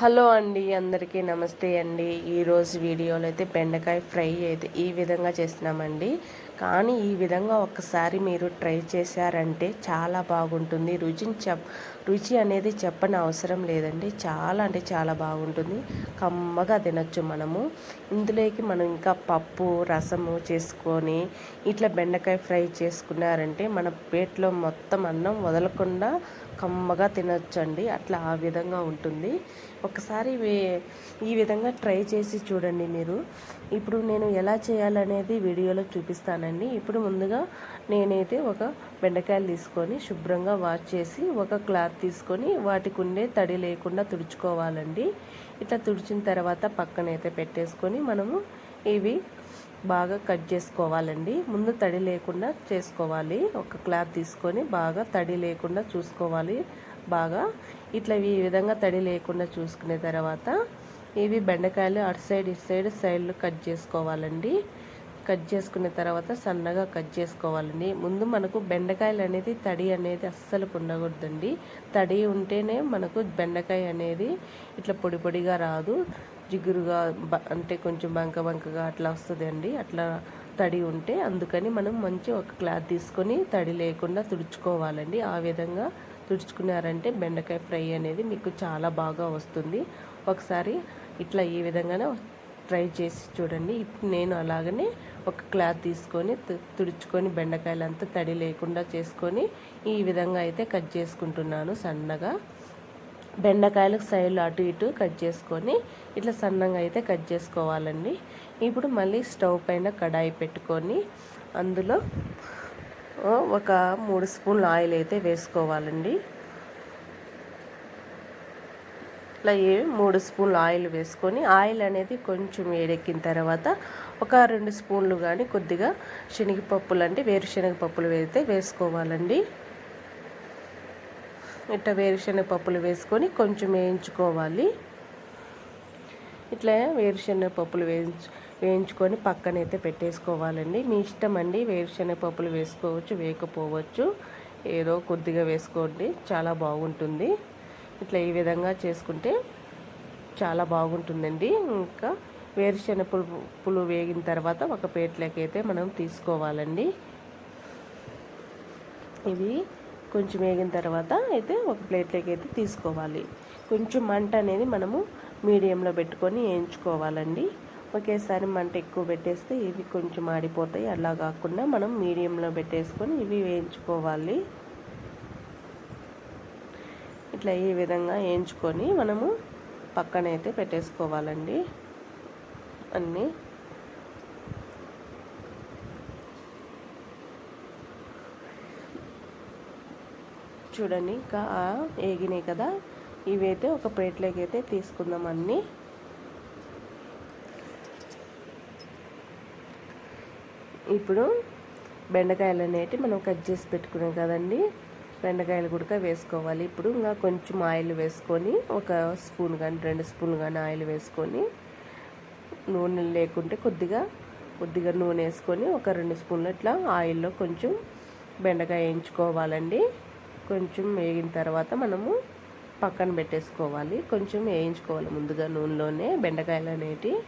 Hello అండి అందరికీ నమస్తే అండి. ఈరోజు వీడియోలో అయితే బెండకాయ ఫ్రై అయితే ఈ విధంగా చేస్తున్నామండి. కానీ ఈ విధంగా ఒకసారి మీరు ట్రై చేశారంటే చాలా బాగుంటుంది. రుచిని చెప్ రుచి అనేది చెప్పని అవసరం లేదండి. చాలా అంటే చాలా బాగుంటుంది. కమ్మగా తినచ్చు మనము. ఇందులోకి మనం ఇంకా పప్పు రసము చేసుకొని ఇట్లా బెండకాయ ఫ్రై చేసుకున్నారంటే మన పేట్లో మొత్తం అన్నం వదలకుండా కమ్మగా తినొచ్చండి. అట్లా ఆ విధంగా ఉంటుంది. ఒకసారి ఈ విధంగా ట్రై చేసి చూడండి మీరు. ఇప్పుడు నేను ఎలా చేయాలనేది వీడియోలో చూపిస్తానండి. ఇప్పుడు ముందుగా నేనైతే ఒక బెండకాయలు తీసుకొని శుభ్రంగా వాష్ చేసి ఒక క్లాత్ తీసుకొని వాటికి ఉండే తడి లేకుండా తుడుచుకోవాలండి. ఇట్లా తుడిచిన తర్వాత పక్కనైతే పెట్టేసుకొని మనము ఇవి బాగా కట్ చేసుకోవాలండి. ముందు తడి లేకుండా చేసుకోవాలి. ఒక క్లాత్ తీసుకొని బాగా తడి లేకుండా చూసుకోవాలి. బాగా ఇట్లా ఈ విధంగా తడి లేకుండా చూసుకునే తర్వాత ఇవి బెండకాయలు అటు సైడ్ ఇటు సైడ్ సైడ్లు కట్ చేసుకోవాలండి. కట్ చేసుకున్న తర్వాత సన్నగా కట్ చేసుకోవాలండి. ముందు మనకు బెండకాయలు అనేది తడి అనేది అస్సలు ఉండకూడదండి తడి ఉంటేనే మనకు బెండకాయ అనేది ఇట్లా పొడి పొడిగా రాదు. జిగురుగా అంటే కొంచెం బంక బంకగా అట్లా వస్తుంది అండి. అట్లా తడి ఉంటే అందుకని మనం మంచి ఒక క్లాత్ తీసుకొని తడి లేకుండా తుడుచుకోవాలండి. ఆ విధంగా తుడుచుకున్నారంటే బెండకాయ ఫ్రై అనేది మీకు చాలా బాగా వస్తుంది. ఒకసారి ఇట్లా ఈ విధంగానే ట్రై చేసి చూడండి. ఇప్పుడు నేను అలాగనే ఒక క్లాత్ తీసుకొని తుడుచుకొని బెండకాయలంతా తడి లేకుండా చేసుకొని ఈ విధంగా అయితే కట్ చేసుకుంటున్నాను సన్నగా. బెండకాయలు సైడ్లు అటు ఇటు కట్ చేసుకొని ఇట్లా సన్నంగా అయితే కట్ చేసుకోవాలండి. ఇప్పుడు మళ్ళీ స్టవ్ పైన కడాయి పెట్టుకొని అందులో ఒక మూడు స్పూన్లు ఆయిల్ అయితే వేసుకోవాలండి. ఇట్లా మూడు స్పూన్లు ఆయిల్ వేసుకొని ఆయిల్ అనేది కొంచెం వేడెక్కిన తర్వాత ఒక రెండు స్పూన్లు కానీ కొద్దిగా శనగపప్పులు అంటే వేరుశనగ పప్పులు అయితే వేసుకోవాలండి. ఇట్లా వేరుశనగ పప్పులు వేసుకొని కొంచెం వేయించుకోవాలి. ఇట్లా వేరుశనగ పప్పులు వేయించు వేయించుకొని పక్కనైతే పెట్టేసుకోవాలండి. మీ ఇష్టం అండి వేరుశనగ పప్పులు వేసుకోవచ్చు వేయకపోవచ్చు ఏదో కొద్దిగా వేసుకోండి చాలా బాగుంటుంది. ఇట్లా ఈ విధంగా చేసుకుంటే చాలా బాగుంటుందండి. ఇంకా వేరుశనగ పులు వేగిన తర్వాత ఒక ప్లేట్లోకి అయితే మనం తీసుకోవాలండి. ఇవి కొంచెం వేగిన తర్వాత అయితే ఒక ప్లేట్లోకి అయితే తీసుకోవాలి. కొంచెం మంట అనేది మనము మీడియంలో పెట్టుకొని వేయించుకోవాలండి. ఒకేసారి మంట ఎక్కువ పెట్టేస్తే ఇవి కొంచెం ఆడిపోతాయి. అలా కాకుండా మనం మీడియంలో పెట్టేసుకొని ఇవి వేయించుకోవాలి. ఇట్లా ఈ విధంగా వేయించుకొని మనము పక్కనైతే పెట్టేసుకోవాలండి. అన్నీ చూడండి ఇంకా వేగినాయి కదా. ఇవైతే ఒక ప్లేట్లోకి అయితే తీసుకుందాం అన్నీ. ఇప్పుడు బెండకాయలు అనేవి మనం కట్ చేసి పెట్టుకున్నాం కదండి. బెండకాయలు కూడా వేసుకోవాలి. ఇప్పుడు ఇంకా కొంచెం ఆయిల్ వేసుకొని ఒక స్పూన్ కానీ రెండు స్పూన్లు కానీ ఆయిల్ వేసుకొని నూనె లేకుంటే కొద్దిగా కొద్దిగా నూనె వేసుకొని ఒక రెండు స్పూన్లు ఇట్లా ఆయిల్లో కొంచెం బెండకాయ వేయించుకోవాలండి. కొంచెం వేగిన తర్వాత మనము పక్కన పెట్టేసుకోవాలి. కొంచెం వేయించుకోవాలి ముందుగా నూనెలోనే బెండకాయలు అనేటివి.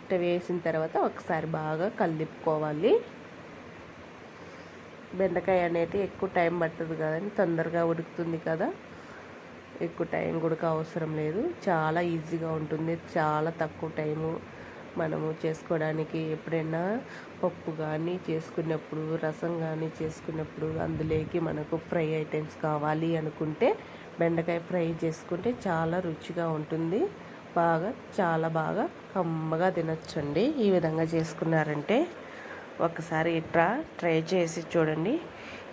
ఇట్లా వేసిన తర్వాత ఒకసారి బాగా కలిపుకోవాలి. బెండకాయ అనేది ఎక్కువ టైం పడుతుంది కదండి. తొందరగా ఉడుకుతుంది కదా. ఎక్కువ టైం కూడా అవసరం లేదు. చాలా ఈజీగా ఉంటుంది. చాలా తక్కువ టైము మనము చేసుకోవడానికి ఎప్పుడైనా పప్పు కానీ చేసుకున్నప్పుడు రసం కానీ చేసుకున్నప్పుడు అందులోకి మనకు ఫ్రై ఐటమ్స్ కావాలి అనుకుంటే బెండకాయ ఫ్రై చేసుకుంటే చాలా రుచిగా ఉంటుంది. బాగా చాలా బాగా కమ్మగా తినచ్చండి. ఈ విధంగా చేసుకున్నారంటే ఒకసారి ఇట్లా ట్రై చేసి చూడండి.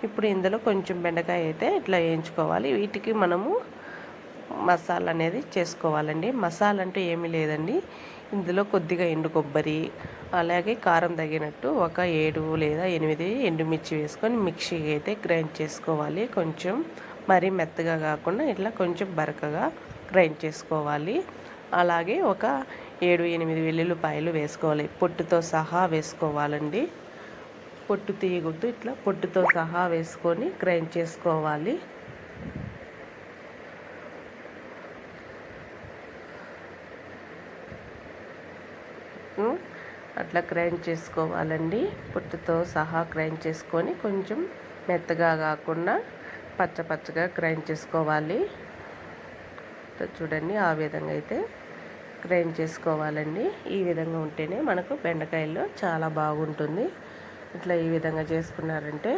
ఇప్పుడు ఇందులో కొంచెం బెండకాయ అయితే ఇట్లా వేయించుకోవాలి. వీటికి మనము మసాలా అనేది చేసుకోవాలండి. మసాలా అంటే ఏమీ లేదండి. ఇందులో కొద్దిగా ఎండు కొబ్బరి అలాగే కారం తగినట్టు ఒక ఏడు లేదా ఎనిమిది ఎండుమిర్చి వేసుకొని మిక్సీకి అయితే గ్రైండ్ చేసుకోవాలి. కొంచెం మరీ మెత్తగా కాకుండా ఇట్లా కొంచెం బరకగా గ్రైండ్ చేసుకోవాలి. అలాగే ఒక ఏడు ఎనిమిది వెల్లుల్లిపాయలు వేసుకోవాలి. పొట్టుతో సహా వేసుకోవాలండి. పొట్టు తీయగొద్దు ఇట్లా పొట్టుతో సహా వేసుకొని గ్రైండ్ చేసుకోవాలి. అట్లా గ్రైండ్ చేసుకోవాలండి. పొట్టుతో సహా గ్రైండ్ చేసుకొని కొంచెం మెత్తగా కాకుండా పచ్చ పచ్చగా గ్రైండ్ చేసుకోవాలి. చూడండి ఆ విధంగా అయితే గ్రైండ్ చేసుకోవాలండి. ఈ విధంగా ఉంటేనే మనకు బెండకాయల్లో చాలా బాగుంటుంది. ఇట్లా ఈ విధంగా చేసుకున్నారంటే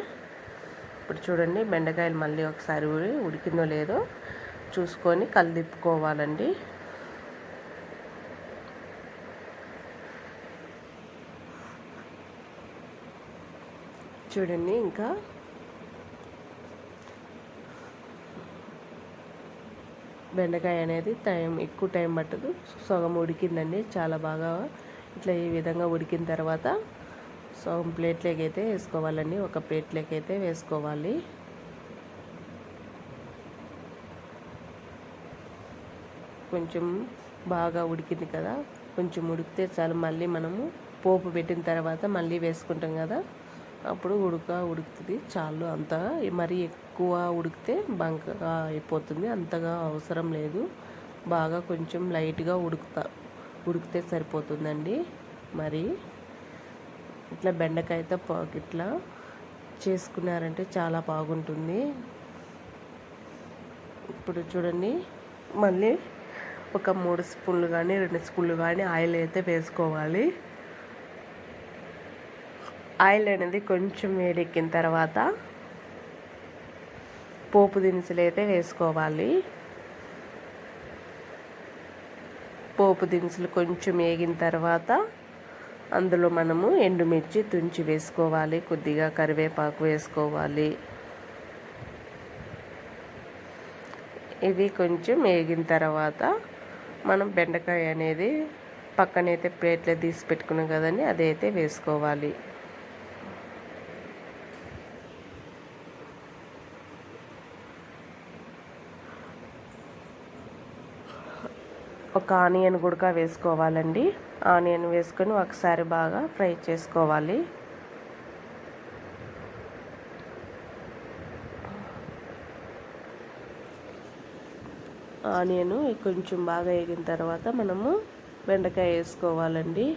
ఇప్పుడు చూడండి బెండకాయలు మళ్ళీ ఒకసారి ఉడికిందో లేదో చూసుకొని కలిదిప్పుకోవాలండి చూడండి ఇంకా. బెండకాయ అనేది టైం ఎక్కువ టైం పట్టదు. సగం ఉడికిందండి చాలా బాగా ఇట్లా ఈ విధంగా ఉడికిన తర్వాత సగం ప్లేట్లోకి అయితే వేసుకోవాలండి. ఒక ప్లేట్లోకి అయితే వేసుకోవాలి. కొంచెం బాగా ఉడికింది కదా కొంచెం ఉడికితే చాలు. మళ్ళీ మనము పోపు పెట్టిన తర్వాత మళ్ళీ వేసుకుంటాం కదా. అప్పుడు ఉడక ఉడుకుతుంది. చాలు అంతగా మరీ ఎక్కువ ఉడికితే బంకగా అయిపోతుంది. అంతగా అవసరం లేదు. బాగా కొంచెం లైట్గా ఉడుకుతా ఉడికితే సరిపోతుందండి. మరి ఇట్లా బెండకాయతో ఇట్లా చేసుకున్నారంటే చాలా బాగుంటుంది. ఇప్పుడు చూడండి మళ్ళీ ఒక మూడు స్పూన్లు కానీ రెండు స్పూన్లు కానీ ఆయిల్ అయితే వేసుకోవాలి. ఆయిల్ అనేది కొంచెం వేడెక్కిన తర్వాత పోపు దినుసులు అయితే వేసుకోవాలి. పోపు దినుసులు కొంచెం వేగిన తర్వాత అందులో మనము ఎండుమిర్చి తుంచి వేసుకోవాలి. కొద్దిగా కరివేపాకు వేసుకోవాలి. ఇవి కొంచెం వేగిన తర్వాత మనం బెండకాయ అనేది పక్కనైతే ప్లేట్లో తీసి పెట్టుకున్నాం కదండి అదైతే వేసుకోవాలి. ఒక ఆనియన్ గుడక వేసుకోవాలండి. ఆనియన్ వేసుకొని ఒకసారి బాగా ఫ్రై చేసుకోవాలి. ఆనియన్ కొంచెం బాగా వేగిన తర్వాత మనము బెండకాయ వేసుకోవాలండి.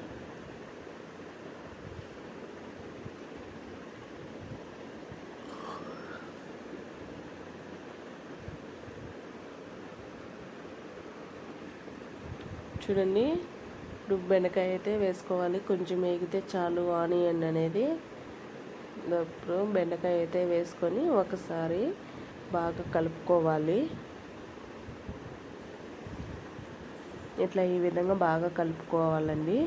చూడండి. ఇప్పుడు బెండకాయ అయితే వేసుకోవాలి. కొంచెం వేగితే చాలు ఆనియన్ అనేది. ఇప్పుడు బెండకాయ అయితే వేసుకొని ఒకసారి బాగా కలుపుకోవాలి. ఇట్లా ఈ విధంగా బాగా కలుపుకోవాలండి.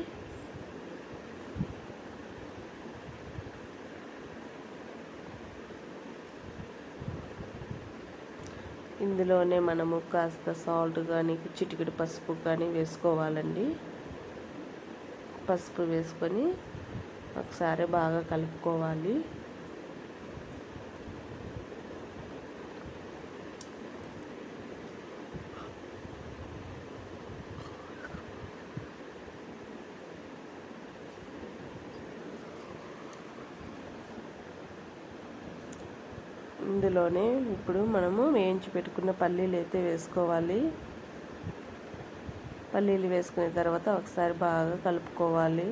ఇందులోనే మనము కాస్త సాల్ట్ కానీ చిటికెడు పసుపు కానీ వేసుకోవాలండి. పసుపు వేసుకొని ఒకసారి బాగా కలుపుకోవాలి. ఇందులోనే ఇప్పుడు మనము వేయించి పెట్టుకున్న పల్లీలు అయితే వేసుకోవాలి. పల్లీలు వేసుకున్న తర్వాత ఒకసారి బాగా కలుపుకోవాలి.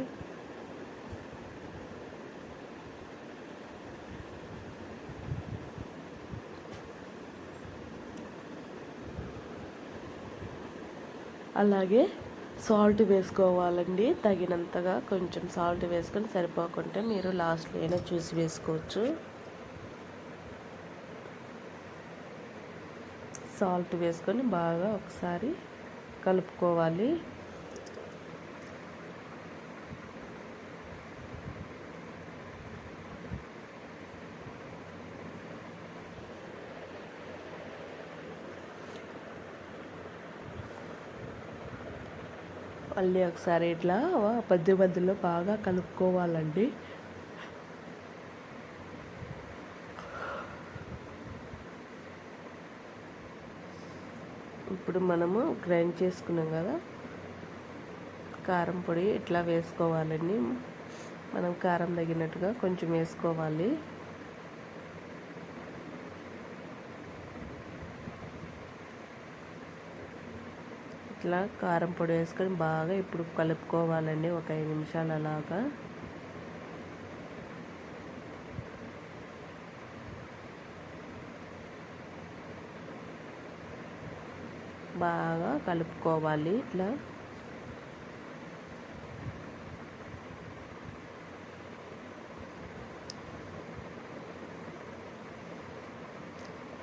అలాగే సాల్ట్ వేసుకోవాలండి. తగినంతగా కొంచెం సాల్ట్ వేసుకొని సరిపోకుంటే మీరు లాస్ట్లో అయినా చూసి వేసుకోవచ్చు. సాల్ట్ వేసుకొని బాగా ఒకసారి కలుపుకోవాలి. మళ్ళీ ఒకసారి ఇట్లా మధ్య మధ్యలో బాగా కలుపుకోవాలండి. ఇప్పుడు మనము గ్రైండ్ చేసుకున్నాం కదా కారం పొడి ఇట్లా వేసుకోవాలండి. మనం కారం తగినట్టుగా కొంచెం వేసుకోవాలి. ఇట్లా కారం పొడి వేసుకొని బాగా ఇప్పుడు కలుపుకోవాలండి ఒక ఐదు నిమిషాలు అలాగా బాగా కలుపుకోవాలి ఇట్లా.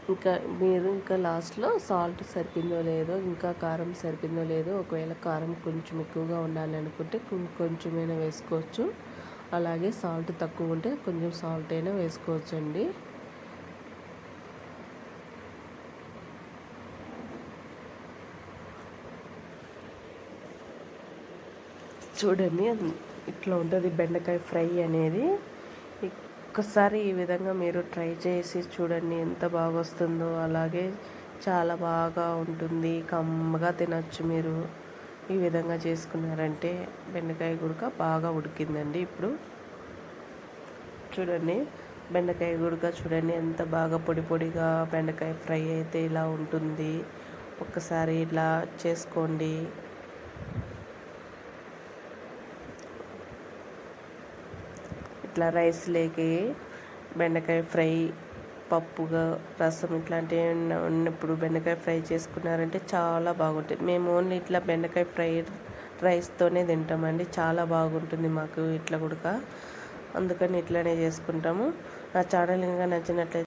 ఇంకా మీరు ఇంకా లాస్ట్లో సాల్ట్ సరిపోయిందో లేదో ఇంకా కారం సరిపోయిందో లేదో ఒకవేళ కారం కొంచెం ఎక్కువగా ఉండాలనుకుంటే కొంచెమైనా వేసుకోవచ్చు. అలాగే సాల్ట్ తక్కువ ఉంటే కొంచెం సాల్ట్ అయినా వేసుకోవచ్చు చూడండి ఇట్లా ఉంటుంది బెండకాయ ఫ్రై అనేది. ఒక్కసారి ఈ విధంగా మీరు ట్రై చేసి చూడండి ఎంత బాగా వస్తుందో అలాగే చాలా బాగా ఉంటుంది కమ్మగా తినచ్చు మీరు. ఈ విధంగా చేసుకున్నారంటే బెండకాయ గుడక బాగా ఉడికిందండి ఇప్పుడు. చూడండి బెండకాయ గుడక చూడండి ఎంత బాగా పొడి పొడిగా బెండకాయ ఫ్రై అయితే ఇలా ఉంటుంది. ఒక్కసారి ఇలా చేసుకోండి. ఇట్లా రైస్ లేకి బెండకాయ ఫ్రై పప్పుగా రసం ఇట్లాంటివి ఉన్నప్పుడు బెండకాయ ఫ్రై చేసుకున్నారంటే చాలా బాగుంటుంది. మేము ఓన్లీ ఇట్లా బెండకాయ ఫ్రై రైస్తోనే తింటామండి. చాలా బాగుంటుంది మాకు ఇట్లా కూడా అందుకని ఇట్లానే చేసుకుంటాము. నా ఛానల్ ఇంకా నచ్చినట్లయితే